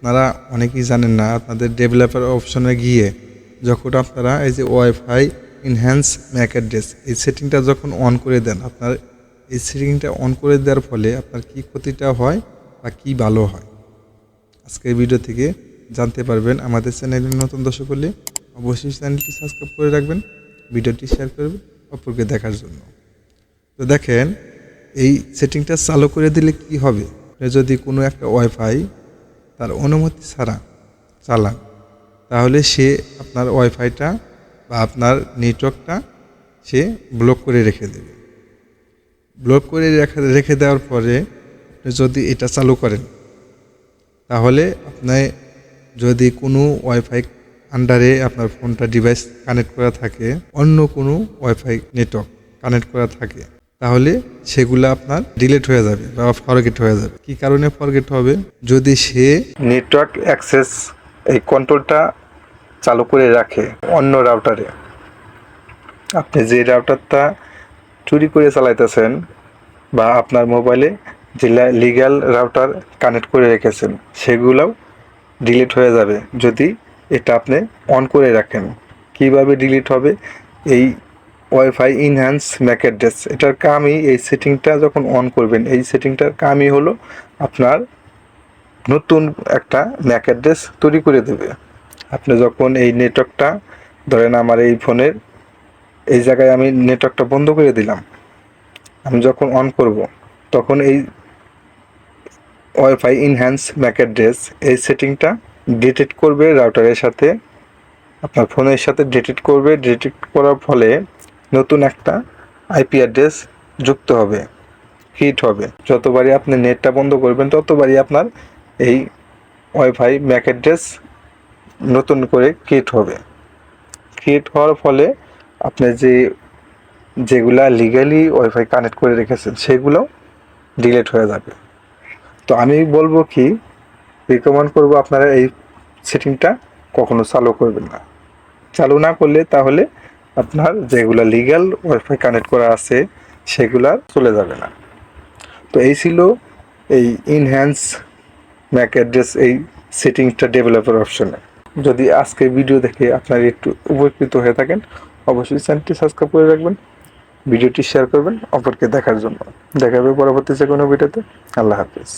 আপনারা অনেকেই জানেন না, আপনাদের ডেভেলপার অপশনে গিয়ে যখন আপনারা এই যে ওয়াইফাই ইনহ্যান্স ম্যাক অ্যাড্রেস এই সেটিংটা যখন অন করে দেন, আপনার এই সেটিংটা অন করে দেওয়ার ফলে আপনার কি ক্ষতিটা হয় বা কি ভালো হয়? আজকের ভিডিও থেকে জানতে পারবেন, আমাদের চ্যানেলে নতুন দর্শক হলে অবশ্যই চ্যানেলটি সাবস্ক্রাইব করে রাখবেন ভিডিওটি শেয়ার করবেন অপরকে দেখার জন্য। তো দেখেন, এই সেটিংটা চালু করে দিলে কি হবে? যদি কোনো একটা ওয়াইফাই তার অনুমতি ছাড়া চালান। তাহলে সে আপনার ওয়াইফাইটা বা আপনার নেটওয়ার্কটা সে ব্লক করে রেখে দেবে। ব্লক করে রেখে রেখে দেওয়ার পরে আপনি যদি এটা চালু করেন, তাহলে আপনি যদি কোনো ওয়াইফাই আন্ডারে আপনার ফোনটা ডিভাইস কানেক্ট করা থাকে, অন্য কোনো ওয়াইফাই নেটওয়ার্ক কানেক্ট করা থাকে তাহলে সেগুলো আপনার ডিলিট হয়ে যাবে বা ফরগেট হয়ে যাবে। কি কারণে ফরগেট হবে? যদি সে নেটওয়ার্ক অ্যাক্সেস এই কন্ট্রোলটা চালু করে রাখে অন্য রাউটারে আপনি যে রাউটারটা চুরি করে চালাইতেছেন বা আপনার মোবাইলে যে লিগ্যাল রাউটার কানেক্ট করে রেখেছেন, সেগুলোও ডিলিট হয়ে যাবে। যদি এটা আপনি অন করে রাখেন, কীভাবে ডিলিট হবে? এই ওয়াইফাই ইনহ্যান্স ম্যাক অ্যাড্রেস এটার কামই এই সেটিংটা যখন অন করবেন, এই সেটিংটার কামই হলো আপনার নতুন একটা ম্যাক অ্যাড্রেস তৈরি করে দেবে। আপনি যখন এই নেটওয়ার্কটা ধরেন আমার এই ফোনের, এই জায়গায় আমি নেটওয়ার্কটা বন্ধ করে দিলাম, আমি যখন অন করব, তখন এই ওয়াইফাই ইনহ্যান্স ম্যাক অ্যাড্রেস এই সেটিংটা ডিটেক্ট করবে রাউটারের সাথে, আপনার ফোনের সাথে ডিটেক্ট করবে। ডিটেক্ট করার ফলে নতুন একটা আইপি অ্যাড্রেস যুক্ত হবে হিট হবে। যতবারই আপনি নেটটা বন্ধ করবেন, ততবারই আপনার এই ওয়াইফাই ম্যাক অ্যাড্রেস নতুন করে ক্রিয়েট হবে। ক্রিয়েট হওয়ার ফলে আপনি যে, যেগুলা লিগালি ওয়াইফাই কানেক্ট করে রেখেছেন, সেগুলো ডিলিট হয়ে যাবে। তো আমি বলব কি রিকমেন্ড করব আপনারা এই সেটিংটা কখনো চালু করবেন না। চালু না করলে তাহলে আপনার যেগুলো লিগ্যাল ওয়াইফাই কানেক্ট করা আছে, সেগুলা চলে যাবে না। তো এই ছিল এই ইনহ্যান্স ম্যাক অ্যাড্রেস এই সেটিংসটা ডেভেলপার অপশনে যদি আজকের ভিডিও দেখে আপনার একটু উপকৃত হয়ে থাকেন, অবশ্যই চ্যানেলটি সাবস্ক্রাইব করে রাখবেন ভিডিওটি শেয়ার করবেন, অপরকে দেখার জন্য। দেখা হবে পরবর্তী যে কোনো ভিডিওতে আল্লাহ হাফিজ।